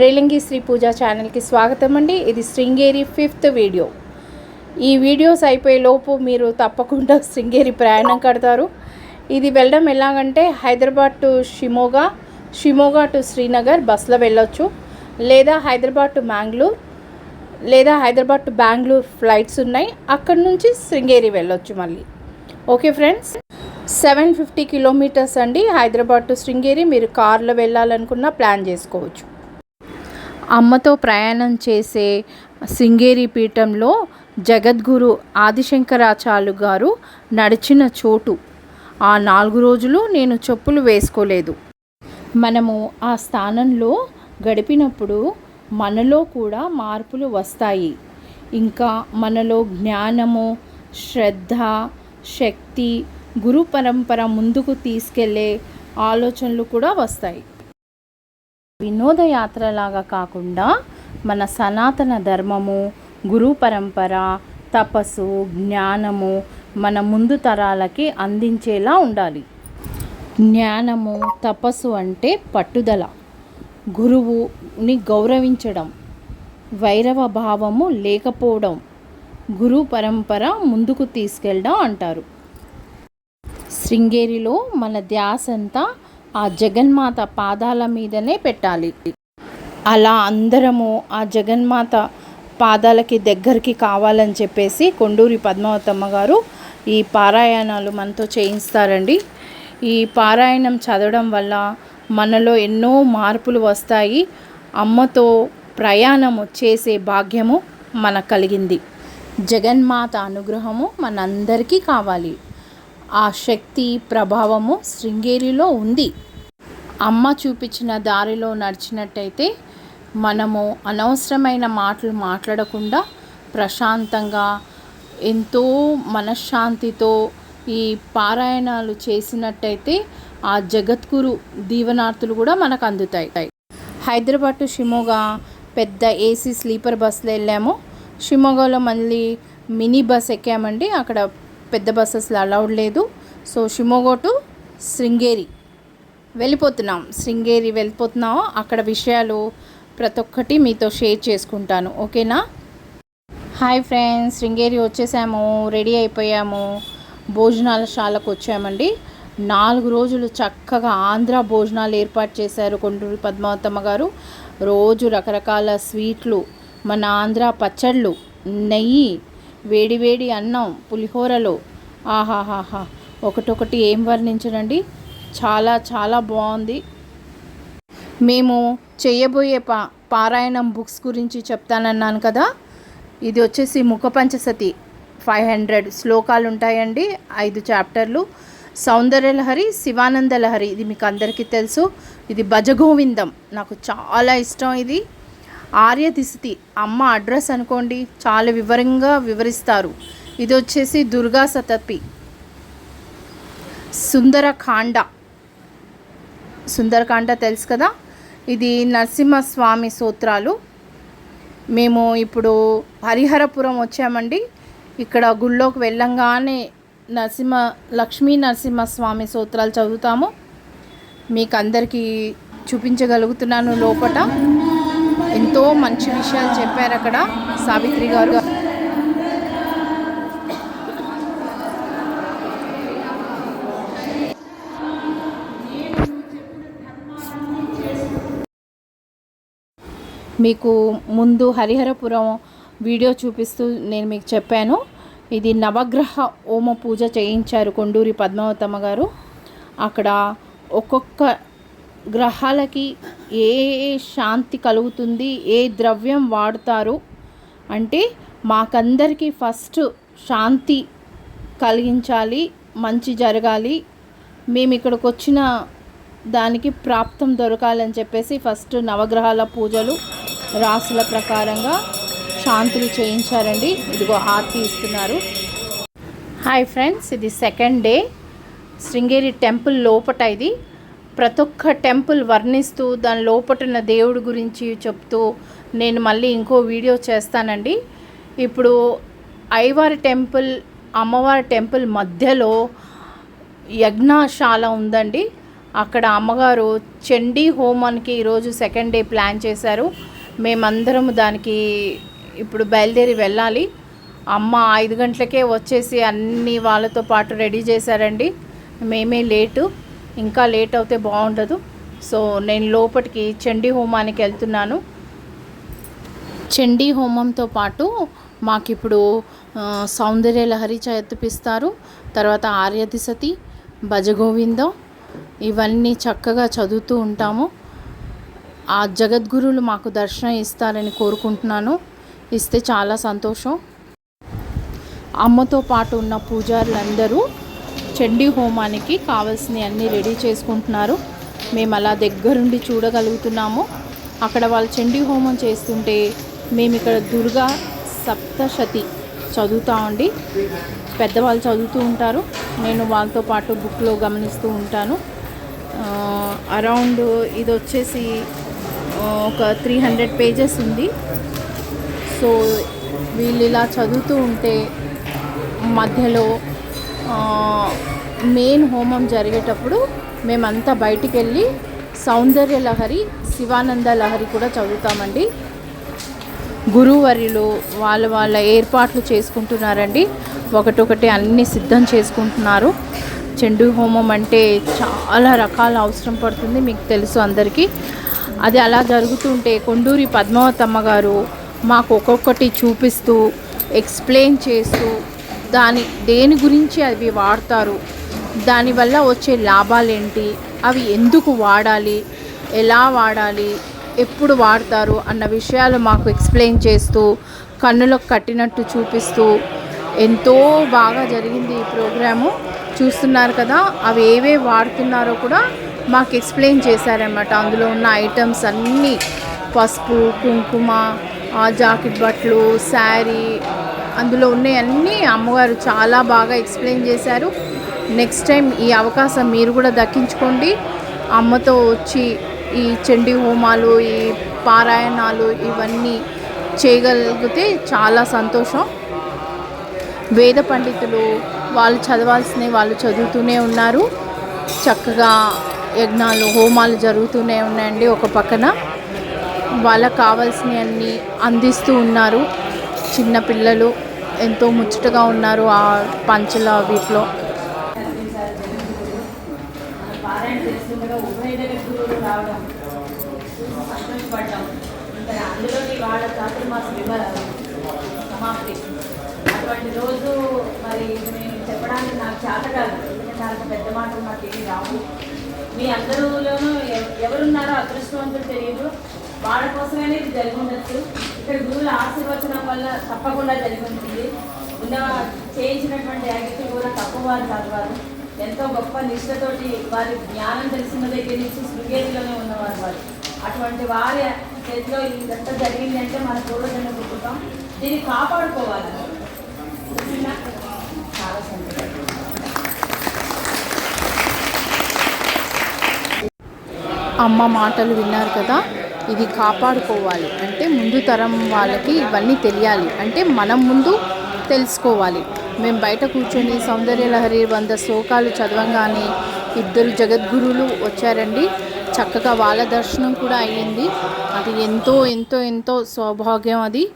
రేలింగి శ్రీ పూజ ఛానల్కి స్వాగతం అండి. ఇది శృంగేరి ఫిఫ్త్ వీడియో. ఈ వీడియోస్ అయిపోయే లోపు మీరు తప్పకుండా శృంగేరి ప్రయాణం కడతారు. ఇది వెళ్ళడం ఎలాగంటే హైదరాబాద్ టు షిమోగా షిమోగా టు శ్రీనగర్ బస్సులో వెళ్ళొచ్చు. లేదా హైదరాబాద్ టు మ్యాంగ్లూర్ లేదా హైదరాబాద్ టు బెంగళూరు ఫ్లైట్స్ ఉన్నాయి. అక్కడ నుంచి శృంగేరి వెళ్ళొచ్చు మళ్ళీ. Okay friends? Seven fifty kilometres అండి హైదరాబాద్ టు శృంగేరి. మీరు కార్లో వెళ్ళాలనుకున్నా ప్లాన్ చేసుకోవచ్చు. అమ్మతో ప్రయాణం చేసే శృంగేరి పీఠంలో జగద్గురు ఆదిశంకరాచార్యులు గారు నడిచిన చోటు. ఆ నాలుగు రోజులు నేను చెప్పులు వేసుకోలేదు. మనము ఆ స్థానంలో గడిపినప్పుడు మనలో కూడా మార్పులు వస్తాయి. ఇంకా మనలో జ్ఞానము శ్రద్ధ శక్తి గురు పరంపర ముందుకు తీసుకెళ్ళే ఆలోచనలు కూడా వస్తాయి. వినోదయాత్రలాగా కాకుండా మన సనాతన ధర్మము గురు పరంపర తపస్సు జ్ఞానము మన ముందు తరాలకి అందించేలా ఉండాలి. జ్ఞానము తపస్సు అంటే పట్టుదల. గురువుని గౌరవించడం వైరవ భావము లేకపోవడం గురు పరంపర ముందుకు తీసుకెళ్ళడం అంటారు. శృంగేరిలో మన ధ్యాసంతా ఆ జగన్మాత పాదాల మీదనే పెట్టాలి. అలా అందరము ఆ జగన్మాత పాదాలకి దగ్గరికి కావాలని చెప్పేసి కొండూరి పద్మావతమ్మ గారు ఈ పారాయణాలు మనతో చేయిస్తారండి. ఈ పారాయణం చదవడం వల్ల మనలో ఎన్నో మార్పులు వస్తాయి. అమ్మతో ప్రయాణము చేసే భాగ్యము మనకు కలిగింది. జగన్మాత అనుగ్రహము మనందరికీ కావాలి. ఆ శక్తి ప్రభావము శృంగేరిలో ఉంది. అమ్మ చూపించిన దారిలో నడిచినట్టయితే మనము అనవసరమైన మాటలు మాట్లాడకుండా ప్రశాంతంగా ఎంతో మనశ్శాంతితో ఈ పారాయణాలు చేసినట్టయితే ఆ జగద్గురు దీవనార్థులు కూడా మనకు అందుతాయి. హైదరాబాద్ టు షిమోగా పెద్ద ఏసీ స్లీపర్ బస్సులో వెళ్ళాము. షిమోగాలో మళ్ళీ మినీ బస్ ఎక్కామండి. అక్కడ పెద్ద బస్సెస్లో అలౌడ్ లేదు. So Shimoga to Sringeri. వెళ్ళిపోతున్నాం. శృంగేరి వెళ్ళిపోతున్నాం. అక్కడ విషయాలు ప్రతి ఒక్కటి మీతో షేర్ చేసుకుంటాను. ఓకేనా? Hi friends. శృంగేరి వచ్చేసాము. రెడీ అయిపోయాము. భోజనాల శాలకు వచ్చామండి. నాలుగు రోజులు చక్కగా ఆంధ్ర భోజనాలు ఏర్పాటు చేశారు కొండూరి పద్మావతమ్మ గారు. రోజు రకరకాల స్వీట్లు మన ఆంధ్ర పచ్చళ్ళు నెయ్యి వేడివేడి అన్నం పులిహోరలో. ఆహాహాహా. ఒకటొకటి ఏం వర్ణించడండి చాలా చాలా బాగుంది మేము చేయబోయే పా పారాయణం బుక్స్ గురించి చెప్తానన్నాను కదా? ఇది వచ్చేసి ముఖ పంచసతి ఫైవ్ హండ్రెడ్ శ్లోకాలు ఉంటాయండి ఐదు చాప్టర్లు. సౌందర్యలహరి శివానంద లహరి ఇది మీకు అందరికీ తెలుసు. ఇది భజగోవిందం. నాకు చాలా ఇష్టం ఇది. ఆర్యదిశితి అమ్మ అడ్రస్ అనుకోండి. చాలా వివరంగా వివరిస్తారు. ఇది వచ్చేసి దుర్గా సతపి సుందరకాండ. సుందరకాండ తెలుసు కదా? ఇది నరసింహస్వామి సూత్రాలు. మేము ఇప్పుడు హరిహరపురం వచ్చామండి. ఇక్కడ గుళ్ళోకి వెళ్ళంగానే నరసింహ లక్ష్మీ నరసింహస్వామి సూత్రాలు చదువుతాము. మీకు అందరికీ చూపించగలుగుతున్నాను లోపట. ఎంతో మంచి విషయాలు చెప్పారు అక్కడ సావిత్రి గారు. మీకు ముందు హరిహరపురం వీడియో చూపిస్తూ నేను మీకు చెప్పాను. ఇది నవగ్రహ హోమ పూజ చేయించారు కొండూరి పద్మావతమ్మ గారు. అక్కడ ఒక్కొక్క గ్రహాలకి ఏ ఏ శాంతి కలుగుతుంది ఏ ద్రవ్యం వాడతారు అంటే మాకందరికీ ఫస్ట్ శాంతి కలిగించాలి మంచి జరగాలి. మేము ఇక్కడికి వచ్చిన దానికి ప్రాప్తం దొరకాలని చెప్పేసి ఫస్ట్ నవగ్రహాల పూజలు రాసుల ప్రకారంగా శాంతులు చేయించారండి. ఇదిగో ఆర్తి ఇస్తున్నారు. హాయ్ ఫ్రెండ్స్ ఇది సెకండ్ డే శృంగేరి టెంపుల్ లోపట ఇది. ప్రతి ఒక్క టెంపుల్ వర్ణిస్తూ దాని లోపటున్న దేవుడి గురించి చెప్తూ నేను మళ్ళీ ఇంకో వీడియో చేస్తానండి. ఇప్పుడు అయ్యవారి టెంపుల్ అమ్మవారి టెంపుల్ మధ్యలో యజ్ఞశాల ఉందండి. అక్కడ అమ్మగారు చండీ హోమానికి ఈరోజు సెకండ్ డే ప్లాన్ చేశారు. మేమందరం దానికి ఇప్పుడు బయలుదేరి వెళ్ళాలి. అమ్మ ఐదు గంటలకే వచ్చేసి అన్ని వాళ్ళతో పాటు రెడీ చేశారండి. మేమే లేటు. ఇంకా లేట్ అవుతే బాగుండదు. సో నేను లోపలికి చండీ హోమానికి వెళ్తున్నాను. చండీ హోమంతో పాటు మాకు ఇప్పుడు సౌందర్య లహరి చదివిపిస్తారు తర్వాత ఆర్యదిశతి భజగోవిందం ఇవన్నీ చక్కగా చదువుతూ ఉంటాము. ఆ జగద్గురువులు మాకు దర్శనం ఇస్తారని కోరుకుంటున్నాను. ఇస్తే చాలా సంతోషం. అమ్మతో పాటు ఉన్న పూజారులందరూ చండీ హోమానికి కావాల్సినవి అన్నీ రెడీ చేసుకుంటున్నారు. మేము అలా దగ్గరుండి చూడగలుగుతున్నాము. అక్కడ వాళ్ళు చండీ హోమం చేస్తుంటే మేము ఇక్కడ దుర్గా సప్తశతి చదువుతామండి పెద్దవాళ్ళు చదువుతూ ఉంటారు. నేను వాళ్ళతో పాటు బుక్లో గమనిస్తూ ఉంటాను. అరౌండ్ ఇది వచ్చేసి ఒక త్రీ హండ్రెడ్ పేజెస్ ఉంది. సో వీళ్ళు ఇలా చదువుతూ ఉంటే మధ్యలో మెయిన్ హోమం జరిగేటప్పుడు మేమంతా బయటికి వెళ్ళి సౌందర్య లహరి శివానంద లహరి కూడా చదువుతామండి. గురువర్యులు వాళ్ళ వాళ్ళ ఏర్పాట్లు చేసుకుంటున్నారండి. ఒకటొకటి అన్నీ సిద్ధం చేసుకుంటున్నారు. చెండు హోమం అంటే చాలా రకాల అవసరం పడుతుంది మీకు తెలుసు అందరికీ. అది అలా జరుగుతుంటే కొండూరి పద్మావతమ్మ గారు మాకు ఒక్కొక్కటి చూపిస్తూ ఎక్స్ప్లెయిన్ చేస్తూ దాని దేని గురించి అవి వాడతారు? దానివల్ల వచ్చే లాభాలేంటి? అవి ఎందుకు వాడాలి? ఎలా వాడాలి? ఎప్పుడు వాడతారు? అన్న విషయాలు మాకు ఎక్స్ప్లెయిన్ చేస్తూ కన్నులకు కట్టినట్టు చూపిస్తూ ఎంతో బాగా జరిగింది ఈ ప్రోగ్రాము. చూస్తున్నారు కదా అవి ఏవే వాడుతున్నారో కూడా మాకు ఎక్స్ప్లెయిన్ చేశారనమాట అందులో ఉన్న ఐటమ్స్ అన్నీ పసుపు కుంకుమ ఆ జాకెట్ బట్టలు శారీ అందులో ఉన్నాయన్నీ అమ్మగారు చాలా బాగా ఎక్స్ప్లెయిన్ చేశారు. నెక్స్ట్ టైం ఈ అవకాశం మీరు కూడా దక్కించుకోండి. అమ్మతో వచ్చి ఈ చండీ హోమాలు ఈ పారాయణాలు ఇవన్నీ చేయగలిగితే చాలా సంతోషం. వేద పండితులు వాళ్ళు చదవాల్సినవి వాళ్ళు చదువుతూనే ఉన్నారు. చక్కగా యజ్ఞాలు హోమాలు జరుగుతూనే ఉన్నాయండి ఒక పక్కన. వాళ్ళకు కావాల్సినవన్నీ అందిస్తూ ఉన్నారు. చిన్న పిల్లలు ఎంతో ముచ్చటగా ఉన్నారు ఆ పంచుల వీటిలో అటువంటి రోజు మరి నేను చెప్పడానికి నాకు చేత కాదు. నాకు పెద్ద మాటలు నాకు ఏమి రావు. మీ అందరిలోనూ ఎవరున్నారో అదృష్టవంతులు తెలియదు. వాళ్ళ కోసమే ఇది జరిగి ఉండొచ్చు. ఇక్కడ గురువుల ఆశీర్వచనం వల్ల తప్పకుండా జరిగి ఉంటుంది. ఉన్న చేయించినటువంటి యాక్టివ్ కూడా తక్కువ వారు కాదు వారు. ఎంతో గొప్ప నిష్ఠతోటి వారి జ్ఞానం తెలిసిన దగ్గర నుంచి శృంగేరిలోనే ఉన్నవారు వారు. అటువంటి వారి చేతిలో ఇదంతా జరిగింది అంటే మన పూర్వజన్మ కుటుంబం దీన్ని కాపాడుకోవాలి. చాలా సంతోషం. అమ్మ మాటలు విన్నారు కదా? ఇది కాపాడుకోవాలి. అంటే ముందు తరం వాళ్ళకి ఇవన్నీ తెలియాలి. అంటే మనం ముందు తెలుసుకోవాలి. మేము బయట కూర్చొని సౌందర్య లహరి వంద శ్లోకాలు చదవంగానే ఇద్దరు జగద్గురువులు వచ్చారండి. చక్కగా వాళ్ళ దర్శనం కూడా అయ్యింది. అది ఎంతో ఎంతో ఎంతో సౌభాగ్యం అది.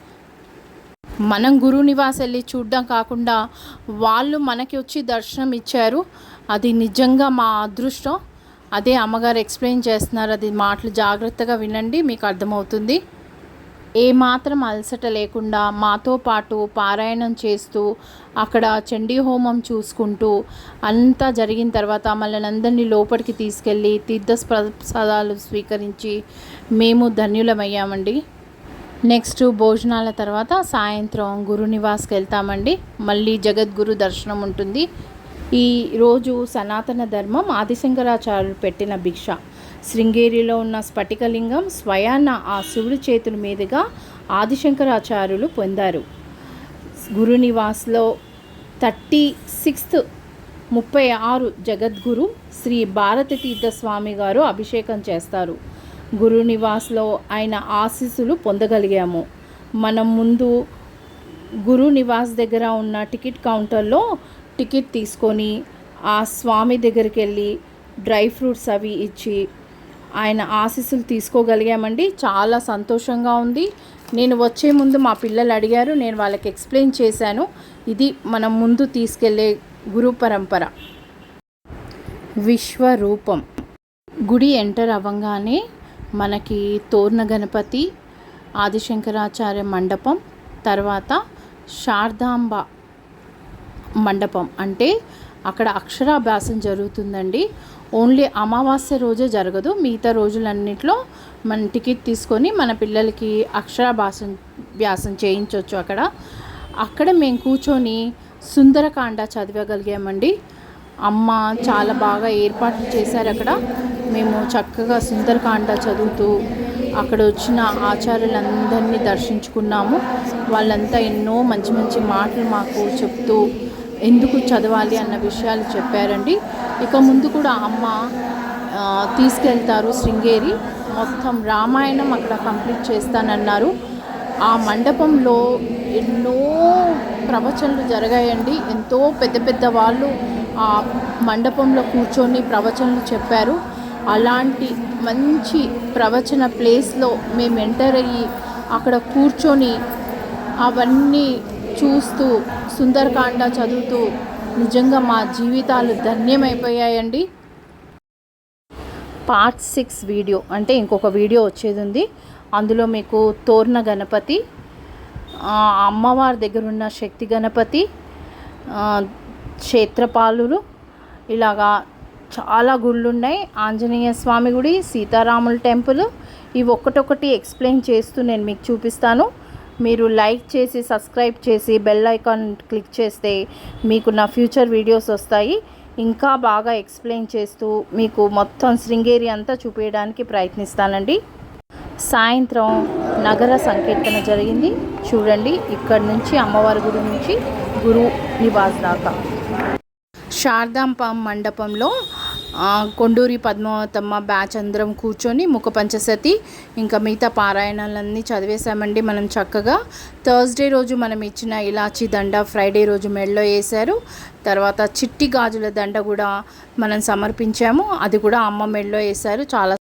మనం గురు నివాస్ వెళ్ళి చూడడం కాకుండా వాళ్ళు మనకి వచ్చి దర్శనం ఇచ్చారు అది నిజంగా మా అదృష్టం. అదే అమ్మగారు ఎక్స్ప్లెయిన్ చేస్తున్నారు అది మాటలు జాగ్రత్తగా వినండి మీకు అర్థమవుతుంది. ఏ మాత్రం అలసట లేకుండా మాతో పాటు పారాయణం చేస్తూ అక్కడ చండీ హోమం చూసుకుంటూ అంతా జరిగిన తర్వాత మళ్ళీ అందరినీ లోపలికి తీసుకెళ్ళి తీర్థ ప్రసాదాలు స్వీకరించి మేము ధన్యులమయ్యామండి. నెక్స్ట్ భోజనాల తర్వాత సాయంత్రం గురు నివాస్కి వెళ్తామండి. మళ్ళీ జగద్గురు దర్శనం ఉంటుంది. ఈ రోజు సనాతన ధర్మం ఆదిశంకరాచార్యులు పెట్టిన భిక్ష. శృంగేరిలో ఉన్న స్ఫటికలింగం స్వయాన ఆ శివుడి చేతుల మీదుగా ఆదిశంకరాచార్యులు పొందారు. గురునివాస్లో థర్టీ సిక్స్త్ ముప్పై ఆరు జగద్గురు శ్రీ భారతి తీర్థ స్వామి గారు అభిషేకం చేస్తారు. గురు నివాస్లో ఆయన ఆశీస్సులు పొందగలిగాము. మనం ముందు గురు నివాస్ దగ్గర ఉన్న టికెట్ కౌంటర్లో టికెట్ తీసుకొని ఆ స్వామి దగ్గరికి వెళ్ళి డ్రై ఫ్రూట్స్ అవి ఇచ్చి ఆయన ఆశీస్సులు తీసుకోగలిగామండి. చాలా సంతోషంగా ఉంది. నేను వచ్చే ముందు మా పిల్లలు అడిగారు. నేను వాళ్ళకి ఎక్స్ప్లెయిన్ చేశాను. ఇది మనం ముందు తీసుకెళ్ళే గురు పరంపర. విశ్వరూపం. గుడి ఎంటర్ అవ్వగానే మనకి తోర్ణ గణపతి ఆదిశంకరాచార్య మండపం తర్వాత శారదాంబ మండపం. అంటే అక్కడ అక్షరాభ్యాసం జరుగుతుందండి. ఓన్లీ అమావాస్య రోజే జరగదు. మిగతా రోజులన్నింటిలో మన టికెట్ తీసుకొని మన పిల్లలకి అక్షరాభ్యాసం వ్యాసం చేయించవచ్చు అక్కడ. అక్కడ మేము కూర్చొని సుందరకాండ చదవగలిగామండి. అమ్మ చాలా బాగా ఏర్పాట్లు చేశారు అక్కడ. మేము చక్కగా సుందరకాండ చదువుతూ అక్కడ వచ్చిన ఆచార్యులందరినీ దర్శించుకున్నాము. వాళ్ళంతా ఎన్నో మంచి మంచి మాటలు మాకు చెప్తూ ఎందుకు చదవాలి అన్న విషయాలు చెప్పారండి. ఇక ముందు కూడా అమ్మ తీసుకెళ్తారు శృంగేరి. మొత్తం రామాయణం అక్కడ కంప్లీట్ చేస్తానన్నారు. ఆ మండపంలో ఎన్నో ప్రవచనలు జరిగాయండి. ఎంతో పెద్ద పెద్ద వాళ్ళు ఆ మండపంలో కూర్చొని ప్రవచనలు చెప్పారు. అలాంటి మంచి ప్రవచన ప్లేస్లో మేము ఎంటర్ అయ్యి అక్కడ కూర్చొని అవన్నీ చూస్తూ సుందరకాండ చదువుతూ నిజంగా మా జీవితాలు ధన్యమైపోయాయండి. పార్ట్ సిక్స్ వీడియో అంటే ఇంకొక వీడియో వచ్చేది ఉంది అందులో మీకు తోర్ణ గణపతి అమ్మవారి దగ్గర ఉన్న శక్తి గణపతి క్షేత్రపాలులు ఇలాగా చాలా గుళ్ళు ఉన్నాయి ఆంజనేయ స్వామి గుడి సీతారాముల టెంపుల్ ఇవి ఒక్కటొక్కటి ఎక్స్ప్లెయిన్ చేస్తూ నేను మీకు చూపిస్తాను. మీరు లైక్ చేసి సబ్స్క్రైబ్ చేసి బెల్ ఐకాన్ క్లిక్ చేస్తే మీకు నా ఫ్యూచర్ వీడియోస్ వస్తాయి. ఇంకా బాగా ఎక్స్ప్లెయిన్ చేస్తూ మీకు మొత్తం శృంగేరి అంతా చూపించడానికి ప్రయత్నిస్తానండి. సాయంత్రం నగర సంకీర్తన జరిగింది. చూడండి ఇక్కడ నుంచి అమ్మవారి గుడి నుంచి గురు నివాస్ దాకా. శారదాంప మండపంలో కొండూరి పద్మావతమ్మ బ్యాచ్ అందరం కూర్చొని ముఖ పంచసతి ఇంకా మిగతా పారాయణాలన్నీ చదివేశామండి మనం చక్కగా. థర్స్డే రోజు మనం ఇచ్చిన ఇలాచి దండ ఫ్రైడే రోజు మెడలో వేశారు. తర్వాత చిట్టి గాజుల దండ కూడా మనం సమర్పించాము. అది కూడా అమ్మ మెడలో వేశారు. చాలా